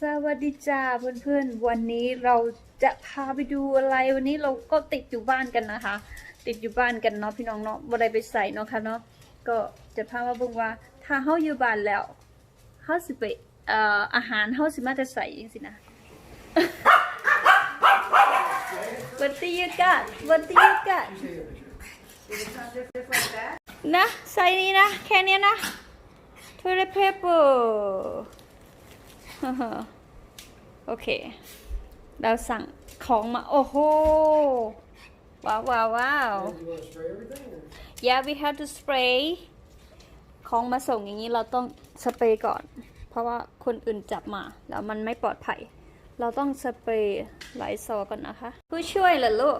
สวัสดีจ้าเพื่อนๆ วันนี้เราจะพาไปดูอะไรวันนี้เราก็ติดอยู่บ้านกันนะคะ ติดอยู่บ้านกันเนาะพี่น้องเนาะบ่ได้ไปใส่เนาะค่ะเนาะก็จะพามาบิ่งว่า ถ้าเฮาอยู่บ้านแล้วเฮาสิไปเอ่ออาหารเฮาสิมาจะใส่จังซี่นะ What do you got What do you got นะใส่นี้นะแค่นี้นะ toilet paper โอเค เราสั่งของมา โอ้โห ว้าวว้าวว้าว You want to spray everything? Or? yeah we have to spray ของมาส่งอย่างนี้เราต้องสเปรย์ก่อน เพราะว่าคนอื่นจับมา แล้วมันไม่ปลอดภัย เราต้องสเปรย์ไลซอลก่อนนะคะ ผู้ช่วยเหรอลูก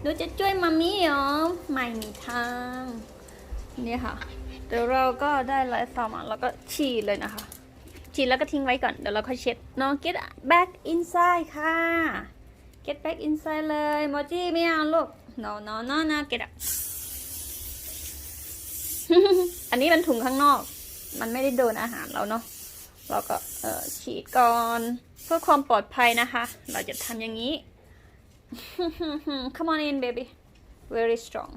หนูจะช่วยมามี่เหรอไม่มีทางเนี่ยค่ะ เดี๋ยวเราก็ได้ไลซอลมาแล้วก็ฉีดเลยนะคะ ฉีดแล้วก็ทิ้งไว้ก่อน เดี๋ยวเราค่อยเช็ดน้อง get back inside ค่ะ get back inside เลยโมจิไม่เอาลูก no no no no get up อันนี้มันถุงข้างนอก มันไม่ได้โดนอาหารเราเนาะ เราก็เออฉีดก่อนเพื่อความปลอดภัยนะคะ เราจะทำอย่างนี้ come on in baby very strong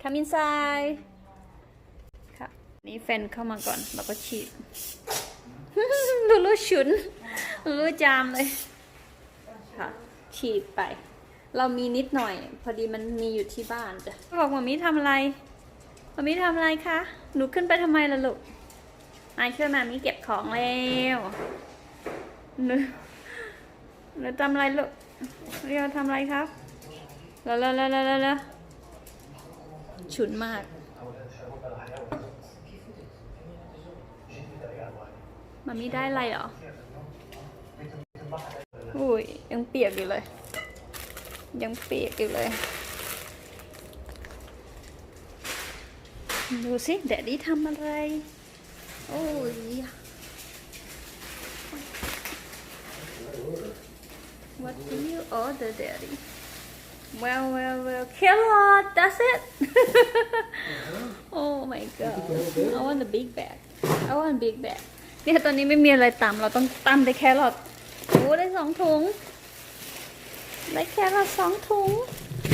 come inside ค่ะ นี่แฟนเข้ามาก่อน เราก็ฉีด ลูลูฉุนลูลูจามเลยค่ะฉีดไป เรามีนิดหน่อย พอดีมันมีอยู่ที่บ้านจ้ะบอกว่ามีทำอะไรมามีทำอะไรคะ หนูขึ้นไปทำไมล่ะลูกมาช่วยมามีเก็บของแล้วหนูหนูทำอะไรลูกเรียวทำอะไรครับแล้วแล้วแล้วแล้วแล้วฉุนมาก มามีได้อะไรหรอ อุ้ยยังเปียกอยู่เลย ยังเปียกอยู่เลย ดูสิแดดดี้ทำอะไร โอ้ย What do you order, Daddy? Well, well, well, carrot, that's it. oh my god. I want a big bag. I want a big bag. เนี่ยตอนนี้ไม่มีอะไรตำเราต้องตำแต่แครอทโอ้ได้สองถุง ได้แครอทสองถุง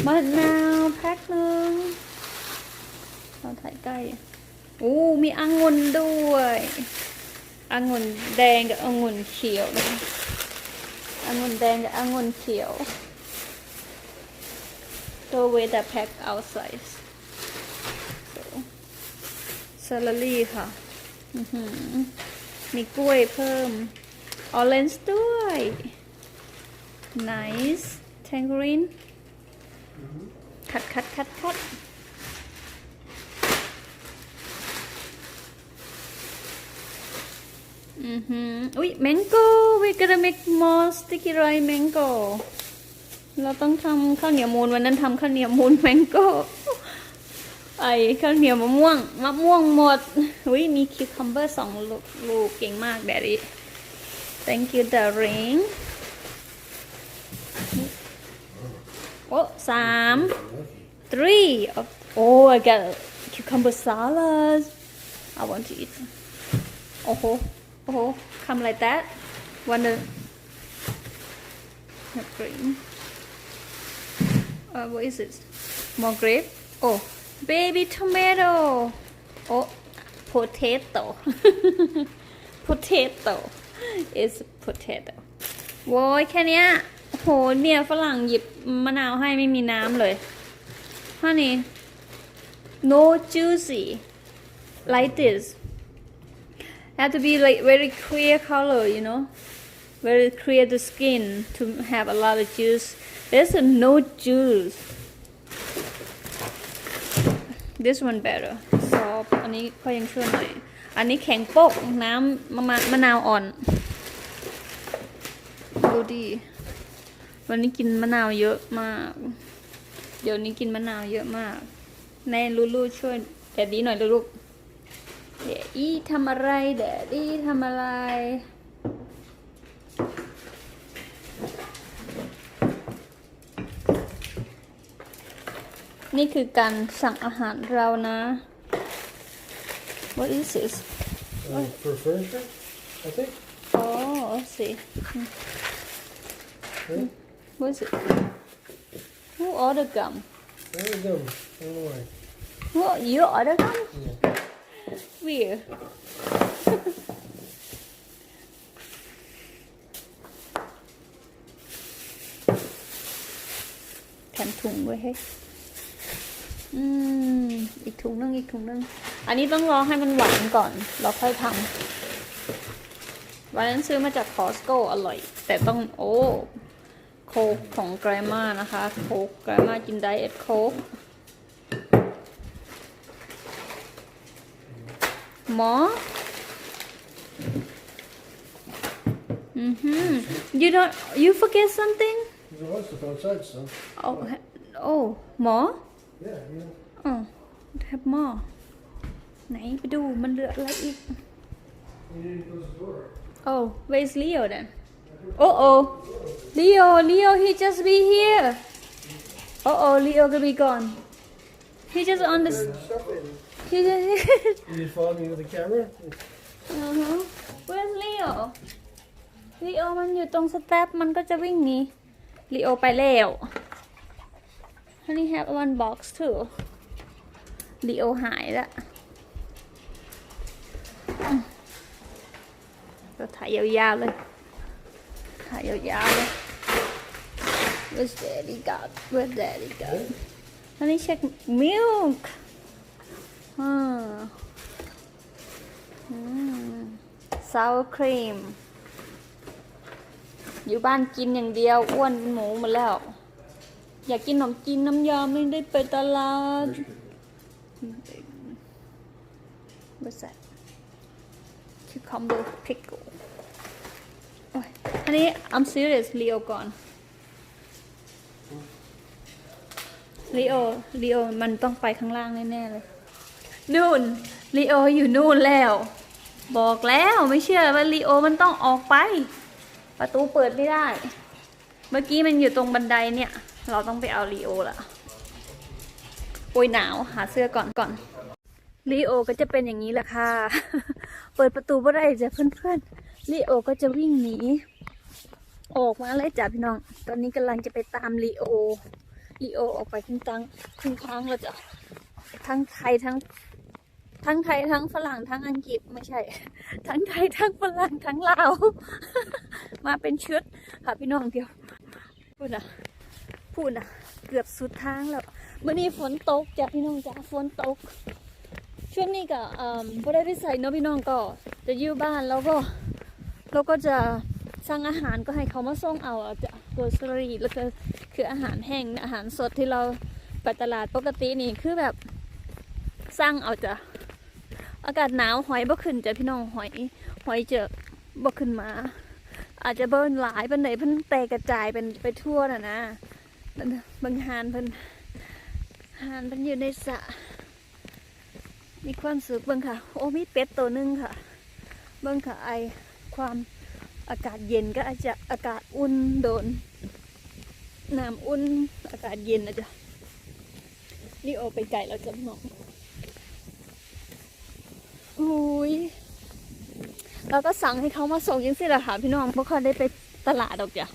มะนาวแพ็คหนึ่งเราถ่ายใกล้อู้มีองุ่นด้วยองุ่นแดงกับองุ่นเขียวนะคะองุ่นแดงกับองุ่นเขียวตัวเวทแพ็ค outside so celery ค่ะ อือหือ มีกล้วยเพิ่ม orange ด้วย nice tangerine คัดคัดคัดคัดอือหืออุ้ย mango we gotta make more sticky rice mango เราต้องทำข้าวเหนียวมูนวันนั้นทำข้าวเหนียวมูน mango ไอข้าวเหนียวมะม่วงมะม่วงหมดอุ้ยมีคิวคัมเบอร์สองลูกลูกเก่งมากแดดดี้ thank you darling โอ้สาม three of oh I got cucumber salad I want to eat โอ้โหโอ้โห come like that wonder not green uh, what is it more grape oh baby tomato oh potato potato is potato โว้ยแค่เนี้ยโหเนี่ยฝรั่งหยิบมะนาวให้ไม่มีน้ำเลย honey no juicy like this have to be like very clear color, you know, very clear the skin to have a lot of juice. There's a no juice. This one better. Soft. อันนี้ก็ยังช่วยหน่อย อันนี้แข็งโป๊กน้ำมะมะมะนาวอ่อน ดูดิวันนี้กินมะนาวเยอะมาก เดี๋ยวนี้กินมะนาวเยอะมากในลูลูช่วยแดดดี้หน่อยลูกแดดดี้ทำอะไรแดดดี้ทำอะไร นี่คือการสั่งอาหารเรานะ What is this Uh, for furniture, I think. Oh I see see. Hmm? What is it? Who ordered gum? There you go. Don't worry. What, you ordered gum? Yeah. Weird. แถมถุงด้วยเฮ้ย อืม อีกถุงนึงอีกถุงนึง อันนี้ต้องรอให้มันหวานก่อน เราค่อยทำวันนั้นซื้อมาจากคอสโก้อร่อย แต่ต้องโอ้ โคกของแกรมานะคะ โคกแกรมากินไดเอทโคกหมออือหือ you don't you forget something There's a lot of stuff outside, son. oh he- oh หมอ Yeah, you know. อ๋อแทบหม้อไหนไปดูมันเหลืออะไรอีก You need to close the door. Oh, where's Leo then? Uh oh. Leo, Leo, he just be here. Uh oh, Leo gonna be gone. He just on the. There's stuff in. He just. You need to follow me with the camera? uh-huh. Where's Leo? Leo มันอยู่ตรงสเต็ปมันก็จะวิ่งหนี Leo ไปแล้ว Honey have one box too. Leo หายละอืมเราถ่ายยาวๆเลย ถ่ายยาวๆเลย Where's daddy got? Where's daddy got? Honey check milk. Huh. Mm. Sour cream. อยู่บ้านกินอย่างเดียวอ้วนเป็นหมูหมดแล้ว อยากกินขนมจีนน้ำยาไม่ได้ไปตลาด What's that? Cucumber pickle. โอ้ยอันนี้ I'm serious ลีโอก่อนลีโอลีโอมันต้องไปข้างล่างแน่ๆเลย นู่นลีโออยู่นู่นแล้ว บอกแล้วไม่เชื่อว่าลีโอมันต้องออกไป ประตูเปิดไม่ได้ เมื่อกี้มันอยู่ตรงบันไดเนี่ย เราต้องไปเอาลีโอละโอ้ยหนาวหาเสื้อก่อนก่อนลีโอก็จะเป็นอย่างนี้แหละค่ะ เปิดประตูไม่ได้จ้ะเพื่อนๆลีโอก็จะวิ่งหนีออกมาเลยจ้ะพี่น้อง ตอนนี้กำลังจะไปตามลีโอลีโอออกไปครึ่งทางครึ่งทางแล้วจ้ะทั้งไทยทั้ง ทั้งไทยทั้งฝรั่งทั้งอังกฤษไม่ใช่ ทั้งไทยทั้งฝรั่งทั้งลาวมาเป็นชุดค่ะพี่น้องเดียวพูดนะ พูดนะเกือบสุดทางแล้วเมื่อนี้ฝนตกจ้ะพี่น้องจ้ะฝนตก ช่วงนี้ก็อ่อบ่ได้ไปใส่เนาะพี่น้องก็จะอยู่บ้านแล้วก็เราก็จะสั่งอาหารก็ให้เขามาส่งเอาอะจ้ะโกสรีแล้วก็คืออาหารแห้งอาหารสดที่เราไปตลาดปกตินี่คือแบบสั่งเอาจ้ะอากาศหนาวหอยบ่ขึ้นจ้ะพี่น้องหอยหอยเจอบ่ขึ้นมา อาจจะเบิ่นหลายเป็นไหนเพิ่นแตกกระจายเป็นไปทั่วน่ะนะ บางหานเพิ่นหานเพิ่นอยู่ในสระมีความสุขเบิ่งค่ะ โอ้มีเป็ดตัวหนึงค่ะเบิ่งค่ะไอความอากาศเย็นก็อาจจะอากาศอุ่นโดนน้ำอุ่นอากาศเย็นนะจ๊ะนี่โอไปไก่แล้วจ้ะพี่น้องอุ้ยเราก็สั่งให้เขามาส่งยังสิล่ะค่ะพี่น้องเพราะเขาได้ไปตลาดดอกจ้ะ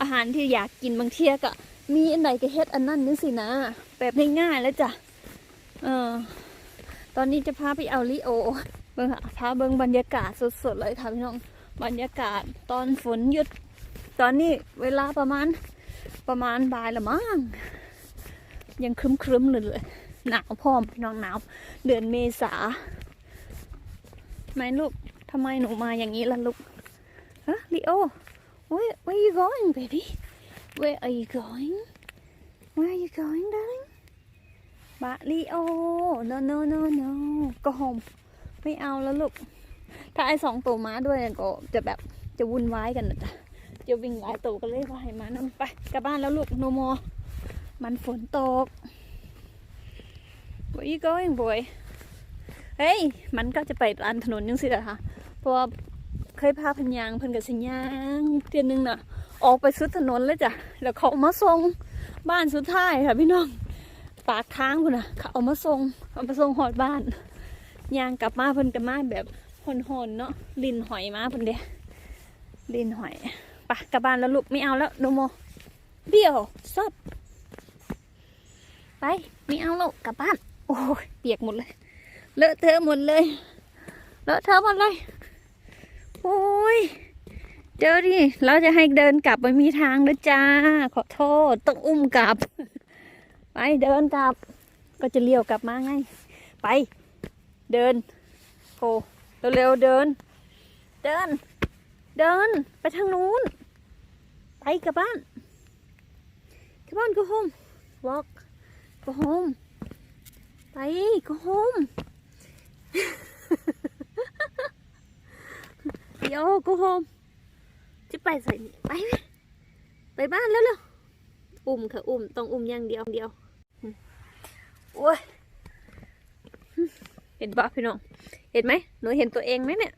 อาหารที่อยากกินบางเที่ยก็ มีอันไหนก็เฮ็ดอันนั้นนึงสินะ แบบง่ายๆแล้วจ้ะ เออ ตอนนี้จะพาไปเอาลิโอ เบิ่งค่ะพาเบิ่งบรรยากาศสดๆเลยค่ะพี่น้อง บรรยากาศตอนฝนหยุด ตอนนี้เวลาประมาณประมาณบ่ายละมั้ง ยังครึ้มๆเลยเลยหนาวพร้อมพี่น้องหนาว เดือนเมษาไหมลูกทำไมหนูมาอย่างนี้ล่ะลูกฮะลีโอ where where you going baby where are you going where are you going darling บะลีโอ no no no no go home ไม่เอาแล้วลูก ถ้าไอสองตัวม้าด้วยก็จะแบบจะวุ่นวายกันนะจ๊ะจะวิ่งหลายตัวกันเลยว่าให้มานำไปกลับบ้านแล้วลูก no more มันฝนตก where you going boy เฮ้ย มันก็จะไปตามถนนยังสิล่ะคะเพราะว่าเคยพาพันยางพิ่นกับสัญญางเทียนนึงน่ะ ออกไปสุดถนนเลยจ้ะแล้วเขาเอามาส่งบ้านสุดท้ายค่ะพี่น้องปากทางพุ่นน่ะเขาเอามาส่งเอามาส่งหอดบ้านยางกลับมาเพิ่นกับมาแบบหอนๆเนาะลินหอยมาเพิ่นเด้ลินหอยปะกลับบ้านแล้วลูกไม่เอาแล้วโนโมเบี้ยวซอบไปไม่เอาแล้วกลับบ้าน โอ้ยเปียกหมดเลยเลอะเทอะหมดเลยเลอะเทอะหมดเลยโอ้ย เดี๋ยวดิเราจะให้เดินกลับไม่มีทางแล้วจ้า ขอโทษต้องอุ้มกลับ ไปเดินกลับ ก็จะเลี้ยวกลับมาไง ไป เดินโอ้เร็วๆเดิน เดิน เดินไปทางนู้น ไปกลับบ้าน Come on go home walk go home ไป go home เดี๋ยว go home จะ ไปใส่นี่ไปไหมไปบ้านแล้วเหรออุ้มค่ะอุ้มต้องอุ้มอย่างเดียวเดียวโอ้ยเห็นปะพี่น้อง เห็นไหมหนูเห็นตัวเองไหมเนี่ย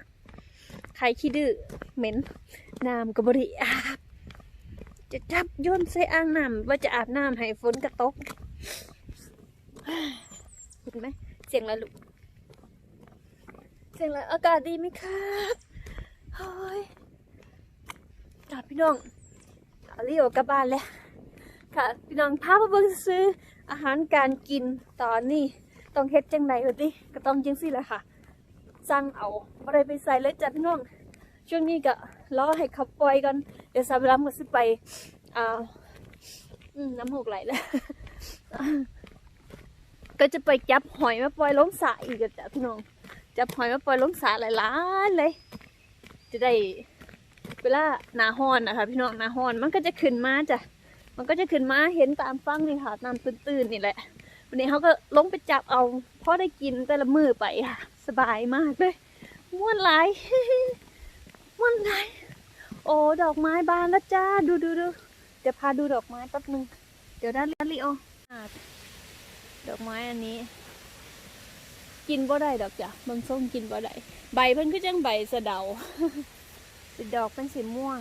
ใครขี้ดื้อเหม็นน้ำกระบริอาบจะจับโยนใส่อ่างน้ำว่าจะอาบน้ำให้ฝนกระตกเห็นไหมเสียงอะไรลูกเสียงอะไรอากาศดีไหมครับเฮ้ย กลับพี่น้องเอาเรียวกลับบ้านแล้วค่ะพี่น้องพามาเบิ่งซื้ออาหารการกินตอนนี้ต้องเฮ็ดจังไดวะติก็ต้องจังซี่แหละค่ะสั่งเอาบ่ได้ไปใส่เลยจ้ะพี่น้อง ช่วงนี้ก็รอให้เขาปล่อยก่อนเดี๋ยวสาบรำก็สิไปอ่าอืมน้ำหกไหลแล้วก็จะไปจับหอยมาปล่อยลงสระอีกจ้ะพี่น้องจับหอยมาปล่อยลงสระหลายๆเลย จะได้ เวลาหนาฮอนนะคะพี่น้องหนาฮอนมันก็จะขึ้นมาจ้ะมันก็จะขึ้นมาเห็นตามฟังนี่ค่ะตามตื้นๆนี่แหละ วันนี้เขาก็ลงไปจับเอาพอได้กินแต่ละมือไปค่ะ สบายมากเลยม่วนหลายม่วนหลายโอ้ดอกไม้บานแล้วจ้าดูดูดูเดี๋ยวพาดูดอกไม้แป๊บนึงเดี๋ยวด้านลิโออ่าดอกไม้อันนี้ กินบ่ได้ดอกจ้ะบางส้มกินบ่ได้ใบเพิ่นก็จังใบสะเดา เป็นดอกเป็นสีม่วง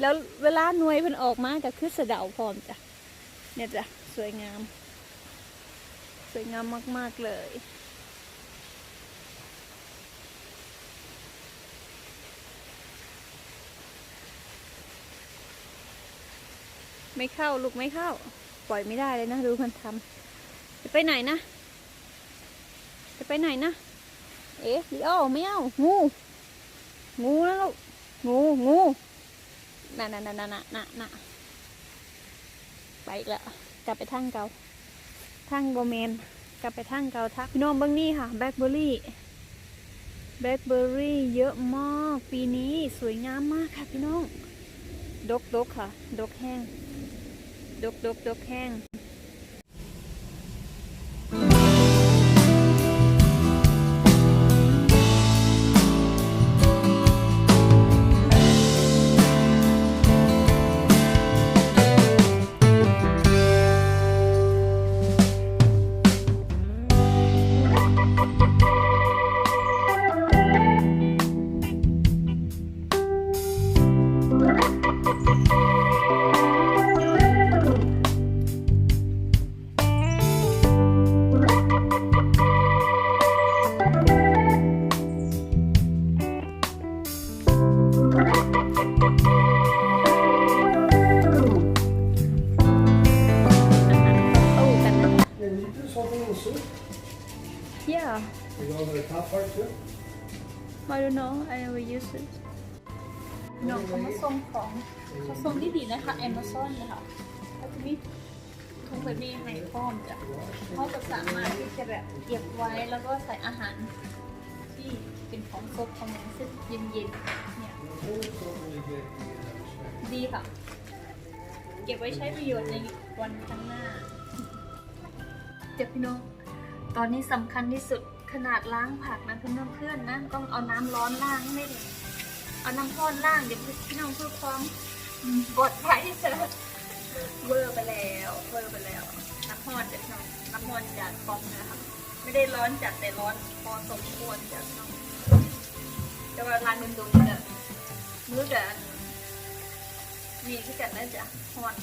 แล้วเวลาหน่วยเพิ่นออกมาก็คือสะเดาพร้อมจ้ะเนี่ยจ้ะสวยงาม สวยงามมาก ๆ เลยไม่เข้าลูกไม่เข้า ปล่อยไม่ได้เลยนะดูมันทำจะไปไหนนะ จะไปไหนนะ เอ๊ะลิโอไม่เอางู งูนะลูก งูงูน่ะน่ะน่ะน่ะน่ะน่ะน่ะไปอีกแล้วกลับไปทางเก่าทางโบเมนกลับไปทางเก่าทักพี่น้องเบื้องนี้ค่ะแบล็คเบอร์รี่แบล็คเบอร์รี่เยอะมากปีนี้สวยงามมากค่ะพี่น้องดกดกค่ะ ดกแห้ง ดกดกดกแห้ง เขามาส่งของเขาส่งที่ดีนะคะ Amazon เลยค่ะเขาจะมีถุงแบบนี้ให้พร้อมจ้ะเขาก็สามารถที่จะแบบเก็บไว้แล้วก็ใส่อาหารที่เป็นของสดของอย่างเช่นเย็นๆเนี่ยดีค่ะ เก็บไว้ใช้ประโยชน์ในวันข้างหน้าเดี๋ยวพี่น้องตอนนี้สำคัญที่สุดขนาดล้างผักนะเพื่อนเพื่อนๆนะต้องเอาน้ำร้อนล้างไม่ได้ เอาน้ำร้อนล้างเดี๋ยวพี่น้องเพื่อความปลอดภัยจะเวอร์ไปแล้วเวอร์ไปแล้ว น้ำร้อนเดี๋ยวพี่น้องน้ำร้อนจากฟองนะคะไม่ได้ร้อนจัดแต่ร้อนพอสมควรจากน้องแต่ว่าร้านนึงดูนี่เนี่ยมือแต่มีที่กันน่าจะฮอน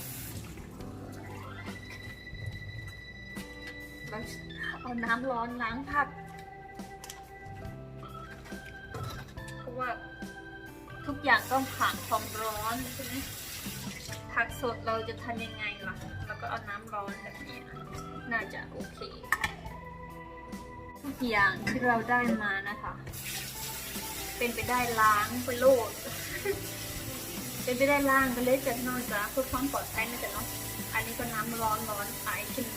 เอาน้ำร้อนล้างผักเพราะว่า ทุกอย่างต้องผ่านความร้อนใช่ไหมผักสดเราจะทำยังไงล่ะ แล้วก็เอาน้ำร้อนแบบนี้น่าจะโอเค ทุกอย่างที่เราได้มานะคะ เป็นไปได้ล้างไปโลด เป็นไปได้ล้างไปเลยจะนอนจ้ะเพื่อความปลอดภัยนะจ๊ะเนาะ อันนี้ก็น้ำร้อนร้อนไอขึ้น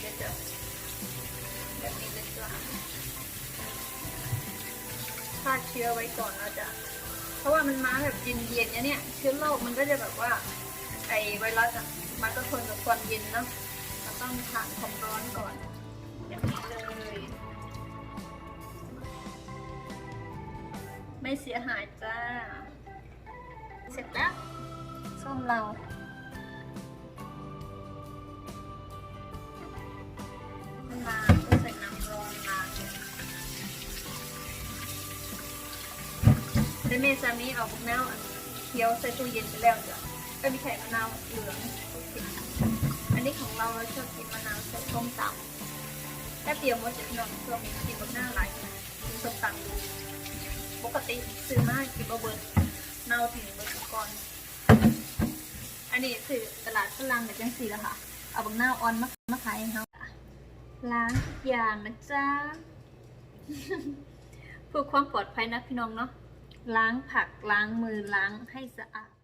เดี๋ยวจะแบบนี้เลยจ้ะฆ่าเชื้อไว้ก่อนแล้วจ้ะ ราะว่ามันมาแบบเย็นๆเนี่ยเนี่ยเชื้อโรคมันก็จะแบบว่าไอไวรัสอะมันก็ทนกับความเย็นเนาะเราต้องผ่านความร้อนก่อนแบบนี้เลยไม่เสียหายจ้า เสร็จแล้วส้มเรา แต่เมซานี้เอาพวกแนวอันเคี้ยวใส่ตู้เย็นไปแล้วจ้ะก็มีไข่มะนาวเหลืองอันนี้ของเราเราชอบกินมะนาวใส่ส้มตำแค่เดียวมดจะพี่น้องเรามีกินแบบหน้าหลายส้มตำดูปกติซื้อมากินบะเบิร์เนาถึงเบิร์ก่อน อันนี้คือตลาดฝรั่งแบบจังสีแล้วค่ะ เอาบังหน้าออนมามาขายให้เขาล้างทุกอย่างนะจ๊ะเพื่อความปลอดภัยนะพี่น้องเนาะ ล้างผักล้างมือล้างให้สะอาด